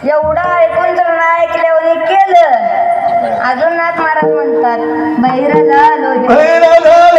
एवढं ऐकून तर ना ऐकल्यावर केलं. अजून नाथ महाराज म्हणतात बहिरा झालो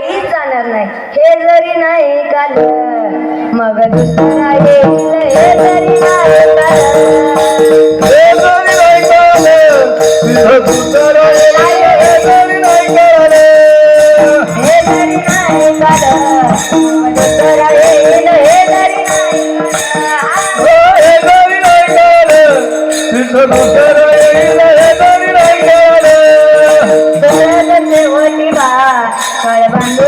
काहीच जाणार नाही. हे जरी नाही काल मग दुसरा येईल हे जरी नाही Sayabandu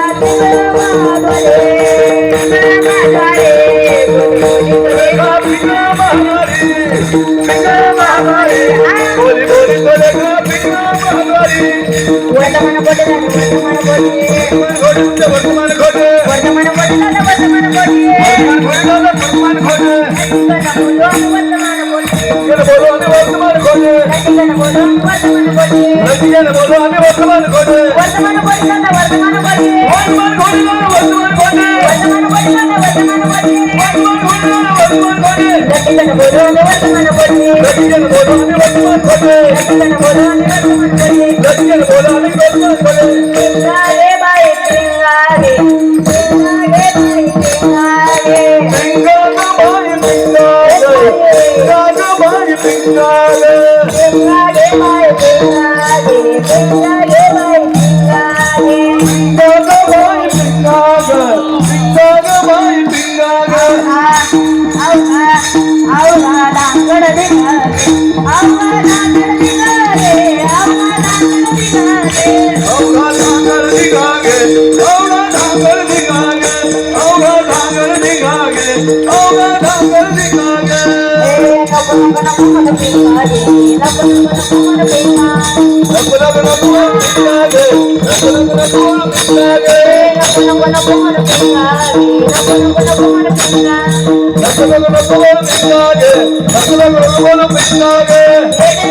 বর্তমান ঘটে। বর্তমান ঘটে বর্তমান ঘটে বর্তমান ঘটে বর্তমান ঘটে বর্তমান ঘটে போது I'm gonna go to the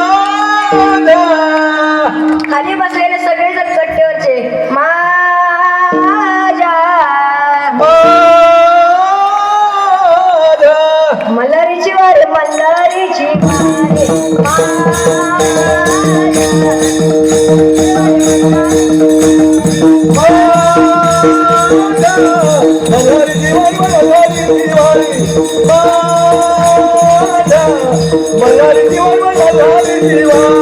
मल्हारीची वारे मल्हारीची मल्हारी दिवाळी दिवाळी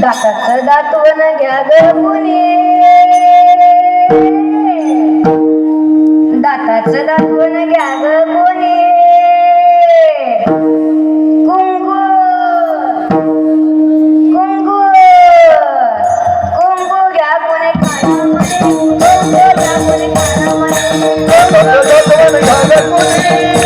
दाताचं दातवन घ्या ग. கலக்குடி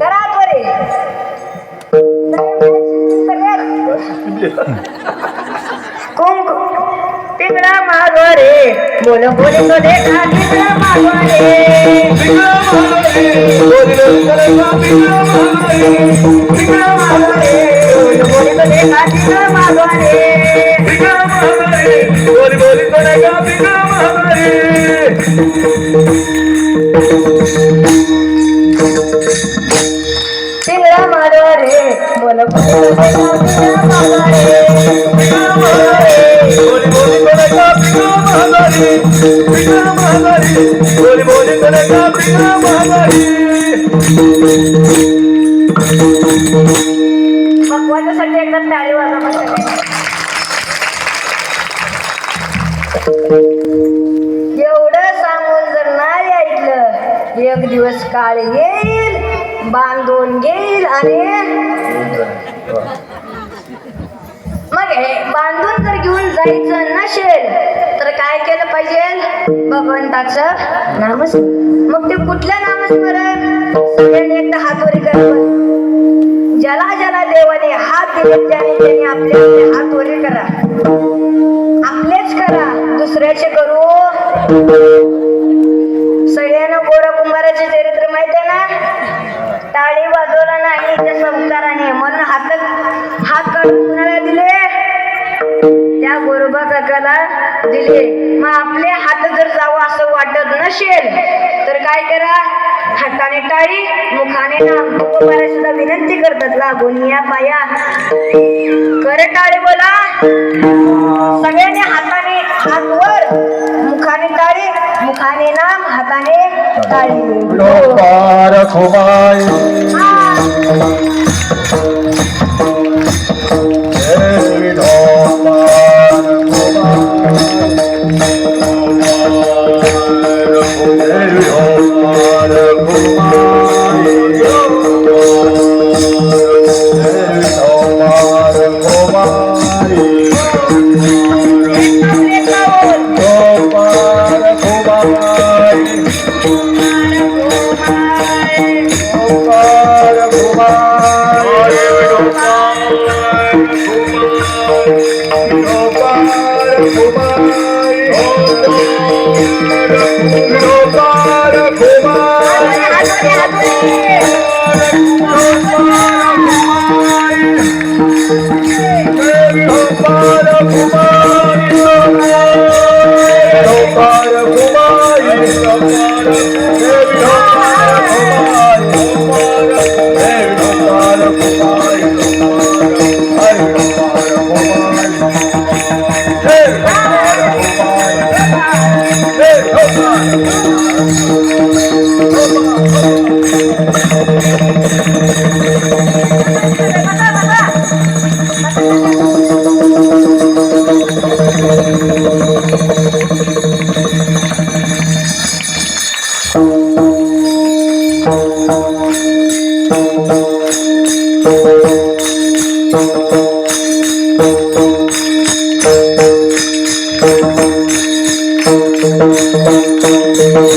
करा त्वरे कुंकू तिकडा मागोरे बोल बोल तो देखा तिकडा मागोरे तिकडा मागोरे बोल बोल तो देखा तिकडा मागोरे तिकडा मागोरे बोल बोल तो देखा तिकडा मागोरे पिंगळा मार रे बोल भगवानासाठी एकदा टाळी वाजवा काळ येईल बांधून घेईल आणि मग हे बांधून जर घेऊन जायचं नसेल तर काय केलं पाहिजे? भगवंताचं नामस मग ते कुठल्या नामस्मरण? सगळ्यांनी एकदा हातवरी करा ज्याला ज्याला देवाने हात दिले त्याने त्याने आपले हात करा. आपलेच करा दुसऱ्याचे करू. सगळ्यांना गोरा कुंभाराचे चरित्र माहीत आहे ना टाळी वाजवला नाही त्या संस्काराने म्हणून हात काढून कुणाला दिले? त्या गोरोबा काकाला दिले. मग आपले हात जर जावं असं वाटत नसेल तर काय करा? हाताने टाळी मुखाने नाम सुद्धा विनंती करतात लागून या पाया. करे टाळी बोला. सगळ्यांनी हाताने हात वर. मुखाने टाळी मुखाने नाम हाताने टाळी. पार खोबाई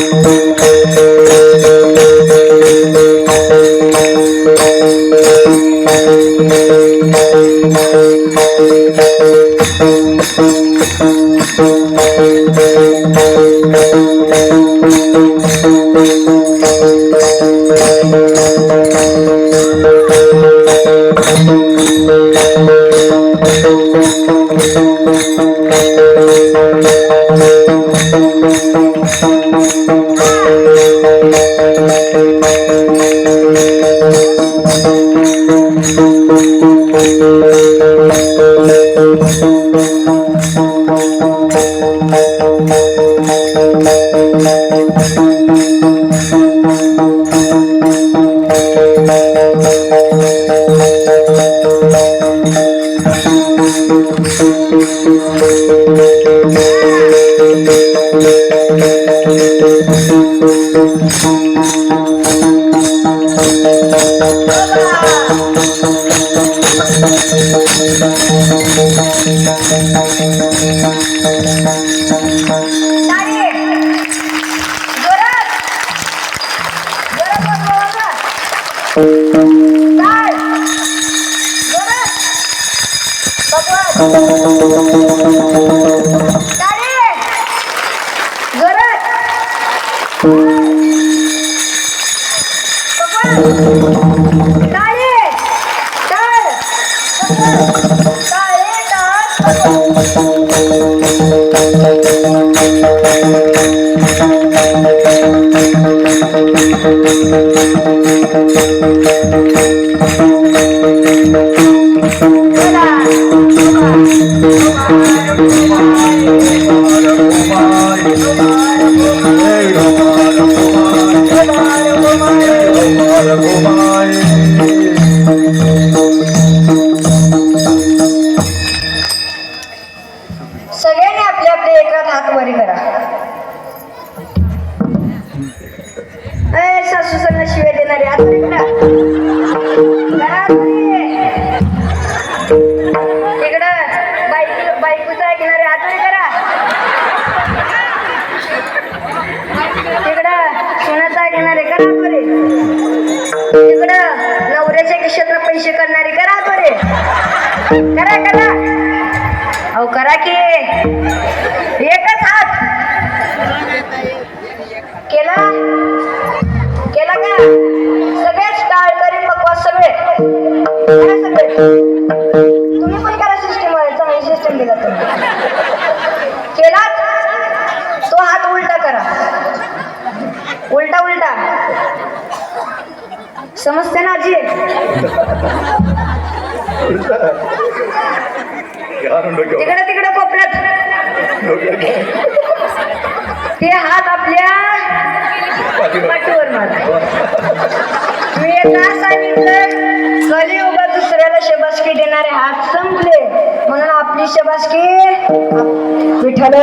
हा. हातवरी, अहो करा की एकच हात. केला? केला का? सगळेच टाळकरी पकवास सगळे. सगळे. तुम्ही पण करा सिस्टीम चांगली सिस्टीम दिला तुम्ही. केला? तो हात उलटा करा. उलटा उलटा. समजते ना आजी? आणून तिकडे तिकडे कोपऱ्यात. ते हात आपल्या पाठीवर मारा. मी का सांगितलं कलियुगा दुसऱ्याला शबासकी देणारे हात संपले. म्हणून आपली शबासकी विठ्ठल.